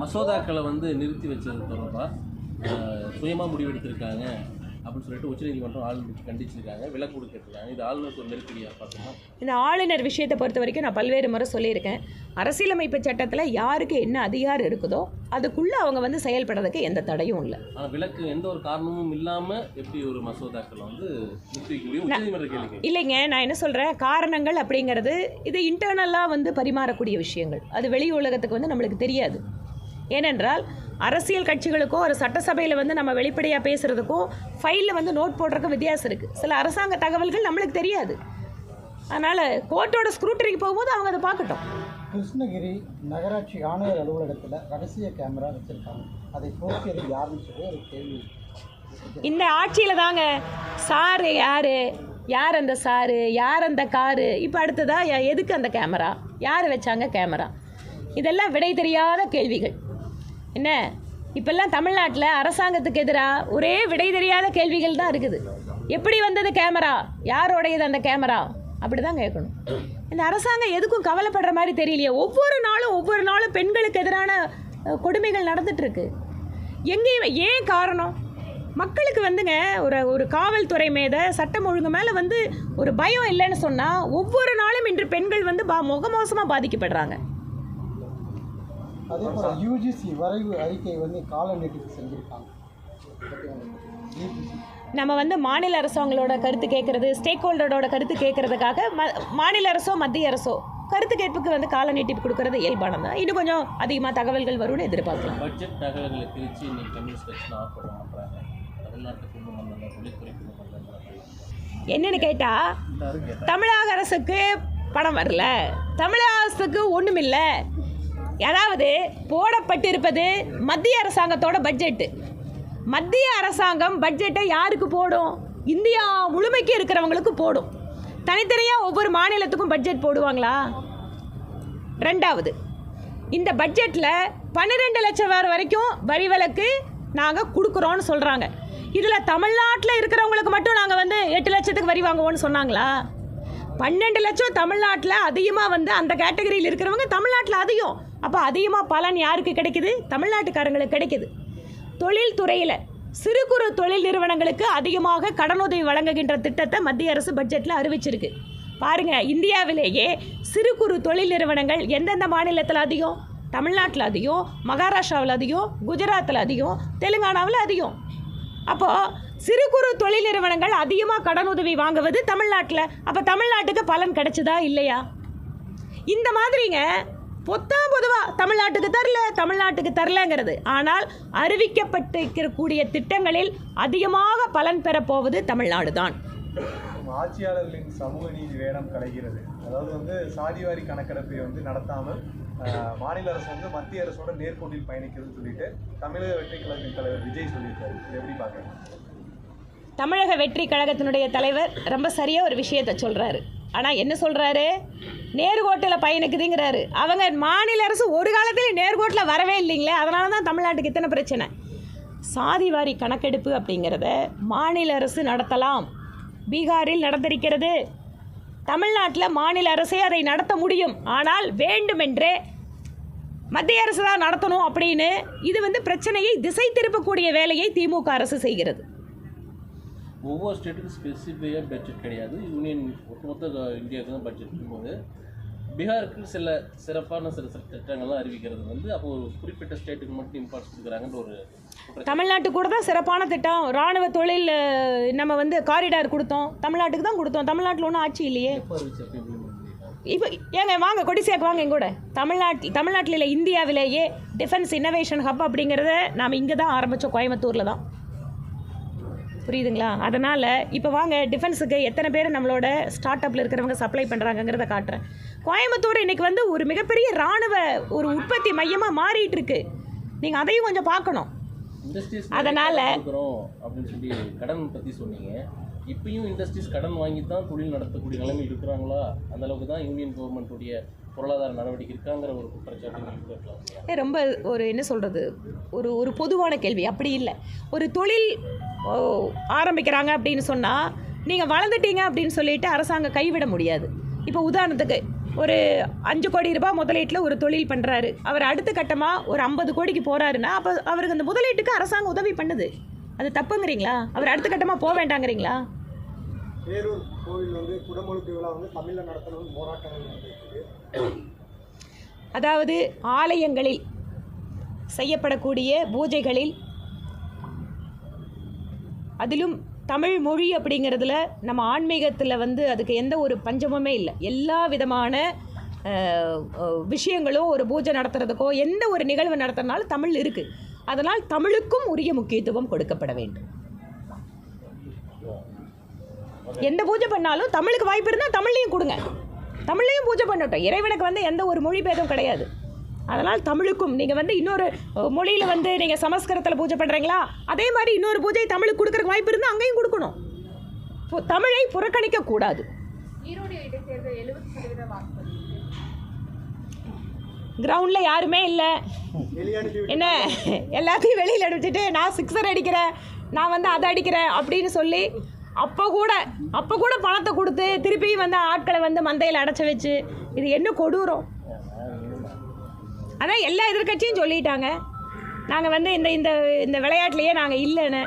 மசோதாக்களை வந்து நிறுத்தி வச்சது தொடர்பாக சுயமாக முடிவெடுத்திருக்காங்க அப்படின்னு சொல்லிட்டு உச்சநீதிமன்றம் ஆளுநருக்கு கண்டிச்சிருக்காங்க. விலக்கு கொடுத்துருக்காங்க. இது ஆளுநருக்கு ஒரு நெருக்கடியாக பார்க்கணும்? இந்த ஆளுநர் விஷயத்தை பொறுத்த வரைக்கும் நான் பல்வேறு முறை சொல்லியிருக்கேன். அரசியலமைப்பு சட்டத்தில் யாருக்கு என்ன அதிகாரம் இருக்குதோ அதுக்குள்ளே அவங்க வந்து செயல்படுறதுக்கு எந்த தடையும் இல்லை. ஆனால் விலக்கு எந்த ஒரு காரணமும் இல்லாமல் எப்படி ஒரு மசோதாக்களை வந்து இல்லைங்க நான் என்ன சொல்கிறேன் காரணங்கள் அப்படிங்கிறது இது இன்டர்னலாக வந்து பரிமாறக்கூடிய விஷயங்கள். அது வெளி உலகத்துக்கு வந்து நம்மளுக்கு தெரியாது. ஏனென்றால் அரசியல் கட்சிகளுக்கோ ஒரு சட்டசபையில் வந்து நம்ம வெளிப்படையாக பேசுகிறதுக்கும் ஃபைலில் வந்து நோட் போடுறதுக்கும் வித்தியாசம் இருக்குது சில அரசாங்க தகவல்கள் நம்மளுக்கு தெரியாது. அதனால் கோர்ட்டோட ஸ்க்ரூட்டரிக்கு போகும்போது அவங்க அதை பார்க்கட்டும். கிருஷ்ணகிரி நகராட்சி ஆணையர் அலுவலகத்தில் ரகசிய கேமரா வச்சுருக்காங்க. அதை போக்கியது யாருன்னு சொல்லி ஒரு கேள்வி. இந்த ஆட்சியில் தாங்க சாரு யார்? யார் அந்த சாரு யார் அந்த காரு இப்போ அடுத்ததா ய- எதுக்கு அந்த கேமரா யார் வச்சாங்க கேமரா இதெல்லாம் விடை தெரியாத கேள்விகள். என்ன? இப்பெல்லாம் தமிழ்நாட்டில் அரசாங்கத்துக்கு எதிராக ஒரே விடை தெரியாத கேள்விகள் தான் இருக்குது. எப்படி வந்தது கேமரா? யாரோடையது அந்த கேமரா? அப்படி தான் கேட்கணும். இந்த அரசாங்கம் எதுக்கும் கவலைப்படுற மாதிரி தெரியலையே. ஒவ்வொரு நாளும் ஒவ்வொரு நாளும் பெண்களுக்கு எதிரான கொடுமைகள் நடந்துட்டுருக்கு. எங்கேயுமே ஏன் காரணம்? மக்களுக்கு வந்துங்க ஒரு ஒரு காவல்துறை மேத சட்டம் ஒழுங்கு மேலே வந்து ஒரு பயம் இல்லைன்னு சொன்னால் ஒவ்வொரு நாளும் இன்று பெண்கள் வந்து பா முகமோசமாக பாதிக்கப்படுறாங்க. அதே போல் யூஜிசி வரைவு அறிக்கை வந்து கால நீட்டிப்பு செஞ்சுருக்காங்க. நம்ம வந்து மாநில அரசாங்களோட கருத்து கேட்கறது ஸ்டேக் ஹோல்டரோட கருத்து கேட்கறதுக்காக ம மாநில அரசோ மத்திய அரசோ கருத்து கேட்புக்கு வந்து கால நீட்டிப்பு கொடுக்கறது இயல்பானது தான். இன்னும் கொஞ்சம் அதிகமாக தகவல்கள் வரும்னு எதிர்பார்க்கலாம். பட்ஜெட் தகவல்களை பிரித்து இன்னைக்கு கம்யூனிஸ்ட் கட்சி ஆஃபர் பண்ணுறாங்க தமிழ்நாட்டு குடும்ப மண்டலம் தொழில்துறை குடும்ப மண்டலம் என்னன்னு கேட்டால் தமிழக அரசுக்கு பணம் வரல. தமிழக அரசுக்கு ஒன்றுமில்ல அதாவது போடப்பட்டிருப்பது மத்திய அரசாங்கத்தோட பட்ஜெட்டு மத்திய அரசாங்கம் பட்ஜெட்டை யாருக்கு போடும்? இந்தியா முழுமைக்கு இருக்கிறவங்களுக்கு போடும். தனித்தனியாக ஒவ்வொரு மாநிலத்துக்கும் பட்ஜெட் போடுவாங்களா? ரெண்டாவது இந்த பட்ஜெட்டில் பன்னிரெண்டு லட்சம் வர வரைக்கும் வரி விலக்கு நாங்கள் கொடுக்குறோன்னு சொல்கிறாங்க இதில் தமிழ்நாட்டில் இருக்கிறவங்களுக்கு மட்டும் நாங்கள் வந்து எட்டு லட்சத்துக்கு வரி வாங்குவோன்னு சொன்னாங்களா? பன்னெண்டு லட்சம் தமிழ்நாட்டில் அதிகமாக வந்து அந்த கேட்டகரியில் இருக்கிறவங்க தமிழ்நாட்டில் அதிகம். அப்போ அதிகமாக பலன் யாருக்கு கிடைக்குது? தமிழ்நாட்டுக்காரங்களுக்கு கிடைக்குது. தொழில்துறையில் சிறு குறு தொழில் நிறுவனங்களுக்கு அதிகமாக கடனுதவி வழங்குகின்ற திட்டத்தை மத்திய அரசு பட்ஜெட்டில் அறிவிச்சிருக்கு. பாருங்கள் இந்தியாவிலேயே சிறு குறு தொழில் நிறுவனங்கள் எந்தெந்த மாநிலத்தில் அதிகம்? தமிழ்நாட்டில் அதிகம் மகாராஷ்டிராவில் அதிகம் குஜராத்தில் அதிகம் தெலுங்கானாவில் அதிகம். அப்போது சிறு குறு தொழில் நிறுவனங்கள் அதிகமாக கடனுதவி வாங்குவது தமிழ்நாட்டில். அப்போ தமிழ்நாட்டுக்கு பலன் கிடைச்சதா இல்லையா? இந்த மாதிரிங்க பொத்தாம் பொதுவாக தமிழ்நாட்டுக்கு தரல தமிழ்நாட்டுக்கு தரலங்கிறது. ஆனால் அறிவிக்கப்பட்டிருக்கக்கூடிய திட்டங்களில் அதிகமாக பலன் பெறப்போவது தமிழ்நாடு தான் ஆட்சியாளர்களின் சமூக நீதி வேடம் கலைகிறது. அதாவது வந்து சாதிவாரி கணக்கெடுப்பை வந்து நடத்தாமல் மாநில அரசு வந்து மத்திய அரசோட நேர்கோட்டில் பயணிக்கிறதுன்னு சொல்லிட்டு தமிழக வெற்றி கழகத்தின் தலைவர் விஜய் சொல்லியிருக்காரு. எப்படி பார்க்குறீங்க? தமிழக வெற்றி கழகத்தினுடைய தலைவர் ரொம்ப சரியாக ஒரு விஷயத்தை சொல்கிறாரு ஆனால் என்ன சொல்கிறாரு நேர்கோட்டில் பயணிக்குதுங்கிறாரு அவங்க மாநில அரசு ஒரு காலத்தில் நேர்கோட்டில் வரவே இல்லைங்களே அதனால தான் தமிழ்நாட்டுக்கு இத்தனை பிரச்சனை. சாதிவாரி கணக்கெடுப்பு அப்படிங்கிறத மாநில அரசு நடத்தலாம். பீகாரில் நடந்திருக்கிறது. தமிழ்நாட்டில் மாநில அரசே அதை நடத்த முடியும். ஆனால் வேண்டுமென்றே மத்திய அரசு தான் நடத்தணும் அப்படின்னு இது வந்து பிரச்சனையை திசை திருப்பக்கூடிய வேலையை திமுக அரசு செய்கிறது. ஒவ்வொரு ஸ்டேட்டுக்கும் ஸ்பெசிஃபிக்காக பட்ஜெட் கிடையாது. யூனியன் ஒட்டுமொத்த இந்தியாவுக்கு தான் பட்ஜெட் இருக்கும்போது. பீகாருக்கு சில சிறப்பான சில சில திட்டங்கள்லாம் அறிவிக்கிறது வந்து அப்போ ஒரு குறிப்பிட்ட ஸ்டேட்டுக்கு மட்டும் இம்பார்ட்டன்ஸ் கொடுக்குறாங்கன்ற ஒரு. தமிழ்நாட்டுக்கு கூட தான் சிறப்பான திட்டம். ராணுவ தொழில் நம்ம வந்து காரிடார் கொடுத்தோம். தமிழ்நாட்டுக்கு தான் கொடுத்தோம். தமிழ்நாட்டில் ஒன்றும் ஆட்சி இல்லையே? இப்போ ஏங்க வாங்க கொடிசியாக்கு வாங்க எங்கூட தமிழ்நாட்டில் தமிழ்நாட்டில் இல்லை இந்தியாவிலேயே டிஃபென்ஸ் இன்னோவேஷன் ஹப் அப்படிங்கிறத நாம் இங்கே தான் ஆரம்பித்தோம் கோயம்புத்தூரில் தான் புரியுதுங்களா? அதனால் இப்போ வாங்க டிஃபென்ஸுக்கு எத்தனை பேர் நம்மளோட ஸ்டார்ட் அப்பில் இருக்கிறவங்க சப்ளை பண்ணுறாங்கங்கிறத காட்டுறேன். கோயம்புத்தூர் இன்றைக்கி வந்து ஒரு மிகப்பெரிய இராணுவ ஒரு உற்பத்தி மையமாக மாறிட்டு இருக்கு நீங்கள் அதையும் கொஞ்சம் பார்க்கணும். அதனால- அப்படின்னு சொல்லி கடன் பற்றி சொன்னீங்க. இப்பயும் இண்டஸ்ட்ரீஸ் கடன் வாங்கி தான் தொழில் நடத்தக்கூடிய நிலைமை இருக்கிறாங்களா? அந்த அளவுக்கு தான் யூனியன் கவர்மெண்ட்டுடைய பொருளாதார நடவடிக்கை இருக்காங்கிற ஒரு குற்றச்சாட்டு ரொம்ப ஒரு என்ன சொல்கிறது ஒரு ஒரு பொதுவான கேள்வி. அப்படி இல்லை. ஒரு தொழில் ஓ, ஆரம்பிக்கிறாங்க அப்படின்னு சொன்னால் நீங்கள் வளர்ந்துட்டீங்க அப்படின்னு சொல்லிட்டு அரசாங்கம் கைவிட முடியாது. இப்போ உதாரணத்துக்கு ஒரு அஞ்சு கோடி ரூபாய் முதலீட்டில் ஒரு தொழில் பண்ணுறாரு அவர் அடுத்த கட்டமாக ஒரு ஐம்பது கோடிக்கு போகிறாருன்னா அப்போ அவருக்கு அந்த முதலீட்டுக்கு அரசாங்கம் உதவி பண்ணுது. அது தப்புங்கிறீங்களா? அவர் அடுத்த கட்டமாக போக வேண்டாங்கிறீங்களா? பேரூர் கோவில் வந்து குடமுழுக்கு விழா வந்து தமிழில் நடத்தணும்னு போராட்டங்கள் நடந்துருக்கு அதாவது ஆலயங்களில் செய்யப்படக்கூடிய பூஜைகளில் அதிலும் தமிழ் மொழி அப்படிங்கிறதுல நம்ம ஆன்மீகத்தில் வந்து அதுக்கு எந்த ஒரு பஞ்சமுமே இல்லை. எல்லா விதமான விஷயங்களும் ஒரு பூஜை நடத்துறதுக்கோ எந்த ஒரு நிகழ்வு நடத்துறதுனாலும் தமிழ் இருக்குது அதனால் தமிழுக்கும் உரிய முக்கியத்துவம் கொடுக்கப்பட வேண்டும். எந்த பூஜை பண்ணாலும் தமிழுக்கு வாய்ப்பு இருந்தால் தமிழ்லையும் கொடுங்க. தமிழ்லையும் பூஜை பண்ணட்டும். இறைவனுக்கு வந்து எந்த ஒரு மொழி பேதம் கிடையாது. அதனால் தமிழுக்கும் நீங்கள் வந்து இன்னொரு மொழியில் வந்து நீங்கள் சமஸ்கிருதத்தில் பூஜை பண்ணுறீங்களா அதே மாதிரி இன்னொரு பூஜை தமிழுக்கு கொடுக்குறக்கு வாய்ப்பு இருந்தால் அங்கேயும் கொடுக்கணும். தமிழை புறக்கணிக்க கூடாது. ஈரோடு இடைத்தேர்தல் எழுபது சதவீத வாக்குப்பதிவு. கிரவுண்டில் யாருமே இல்லை. என்ன? எல்லாத்தையும் வெளியில் அடிச்சுட்டு நான் சிக்ஸர் அடிக்கிறேன் நான் வந்து அதை அடிக்கிறேன் அப்படின்னு சொல்லி அப்போ கூட அப்போ கூட பணத்தை கொடுத்து திருப்பியும் வந்து ஆட்களை வந்து மந்தையில் அடைச்சி வச்சு இது என்ன கொடூரம்? அதான் எல்லா எதிர்க்கட்சியும் சொல்லிட்டாங்க. நாங்கள் வந்து இந்த இந்த இந்த விளையாட்டுலையே நாங்கள் இல்லைன்னு.